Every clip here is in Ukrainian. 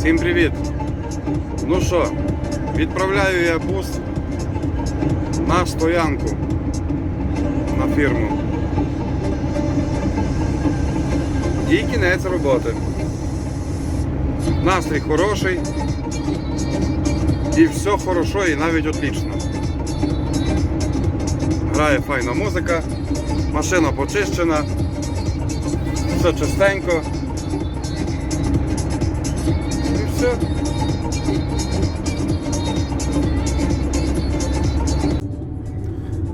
Всім привіт! Ну що, відправляю я бус на стоянку на фірму. І кінець роботи. Настрій хороший. І все хорошо і навіть отлично. Грає файна музика, машина почищена, все чистенько. І.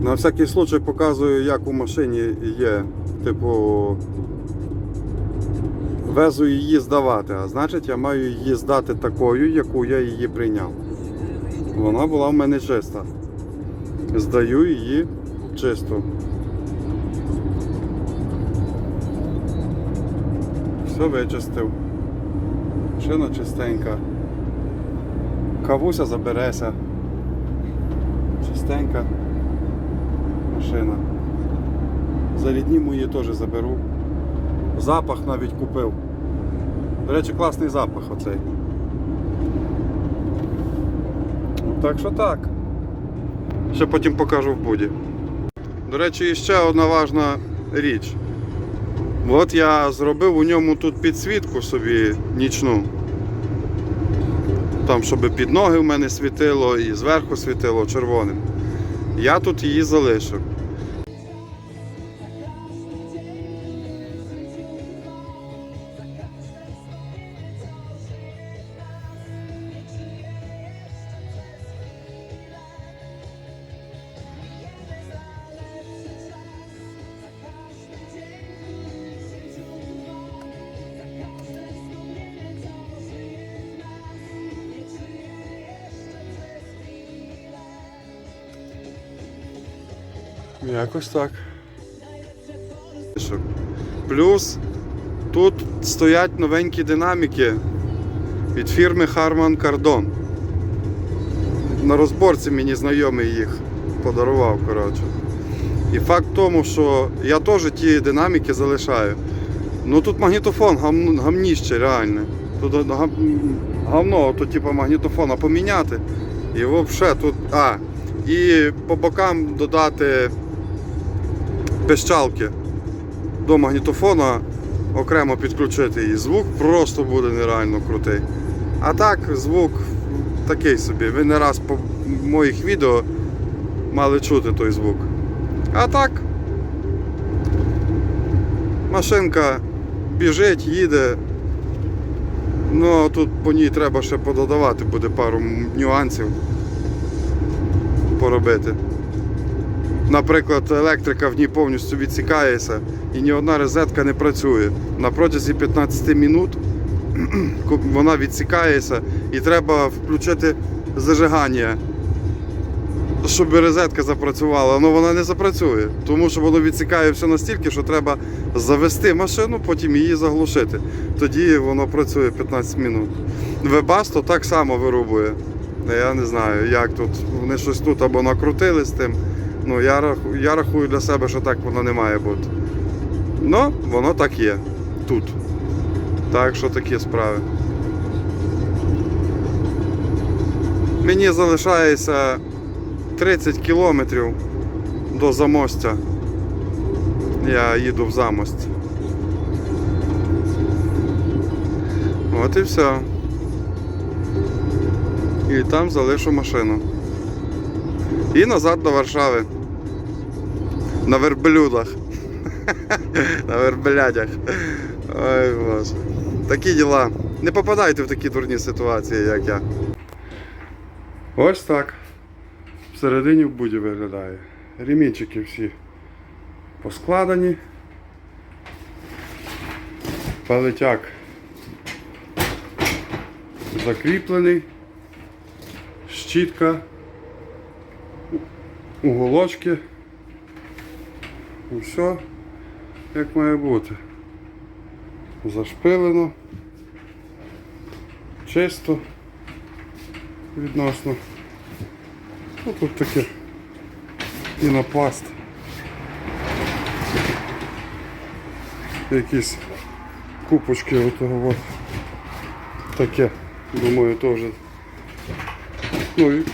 На всякий случай показую, як у машині є. Типу, везу її здавати, а значить я маю її здати такою, яку я її прийняв. Вона була в мене чиста. Здаю її чисту. Все вичистив. Шина чистенька. Кавуся забереся. Чистенька машина. Зарідні мої теж заберу. Запах навіть купив. До речі, класний запах оцей. Ну, Так що так. Ще потім покажу в буді. До речі, ще одна важна річ. От я зробив у ньому тут підсвітку собі нічну. Там, щоб під ноги в мене світило і зверху світило червоним. Я тут її залишив. Якось так. Плюс тут стоять новенькі динаміки від фірми Harman Kardon. На розборці мені знайомий їх подарував. коротше. І факт в тому, що я теж ті динаміки залишаю. Ну тут магнітофон гам, гамніще реальне. Тут гам, гавно, тут типу магнітофона поміняти. І взагалі тут. А, і по бокам додати пищалки до магнітофона, окремо підключити і звук просто буде нереально крутий. А так, звук такий собі. Ви не раз по моїх відео мали чути той звук. А так, машинка біжить, їде. Ну, тут по ній треба ще пододавати, буде пару нюансів поробити. Наприклад, електрика в ній повністю відсікається і ні одна розетка не працює. На протязі 15 минут вона відсікається і треба включити зажигання, щоб розетка запрацювала. Але вона не запрацює, тому що воно відсікає все настільки, що треба завести машину, потім її заглушити. Тоді воно працює 15 минут. Вебасто так само вирубує. Я не знаю, як тут. Вони щось тут або накрутили з тим. Ну, я, рахую, я рахую для себе, що так воно не має бути. Ну, воно так є тут. Так що такі справи. Мені залишається 30 кілометрів до замостя. Я їду в замость. От і все. І там залишу машину. І назад до Варшави. На верблюдах. На верблядях. Ой боже. Такі діла. Не попадайте в такі дурні ситуації, як я. Ось так. Всередині в буді виглядає. Ремінчики всі поскладені. Палетяк закріплений. Щітка. Уголочки. І все як має бути. Зашпилено. Чисто відносно. Ну, тут таке пінопласт. Якісь купочки отого от таке. Думаю, теж. Ну і в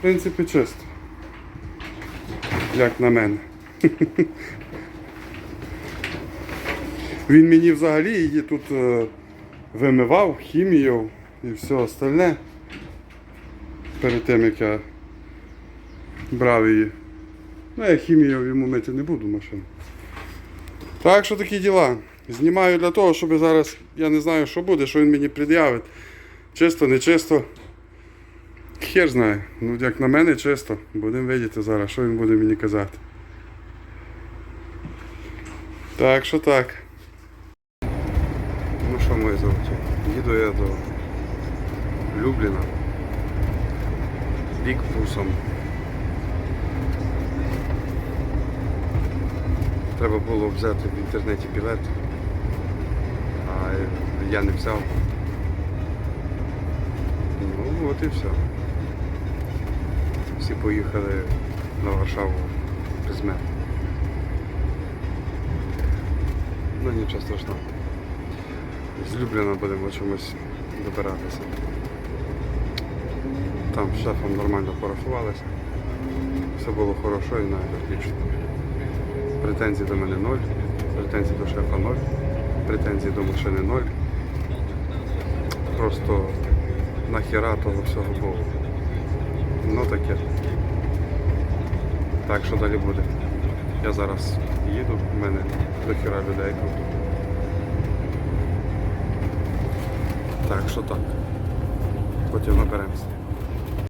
принципі чисто. Як на мене. Він мені взагалі її тут е, вимивав, хімію і все остальне. Перед тим як я брав її. Ну, я хімію йому мити не буду машину. Так що такі діла. Знімаю для того, щоб зараз я не знаю, що буде, що він мені пред'явить. Чисто, не чисто. Хер знає. Ну, як на мене, чисто. Будемо видіти зараз, що він буде мені казати. Так що так. Ну що, мої золоті, їду я до Любліна. Бікбусом. Треба було взяти в інтернеті білет, а я не взяв. Ну от і все. Всі поїхали на Варшаву без мене. Ну нічого страшного. З Любліна будемо чомусь добиратися. Там з шефом нормально порахувалися. Все було хорошо і навіть отлично. Претензій до мене ноль, претензій до шефа ноль, претензій до машини ноль. Просто нахіра того всього було. Ну таке. Так, що далі буде? Я зараз їду, в мене до хіра людей тут. Так що так. Потім наберемося.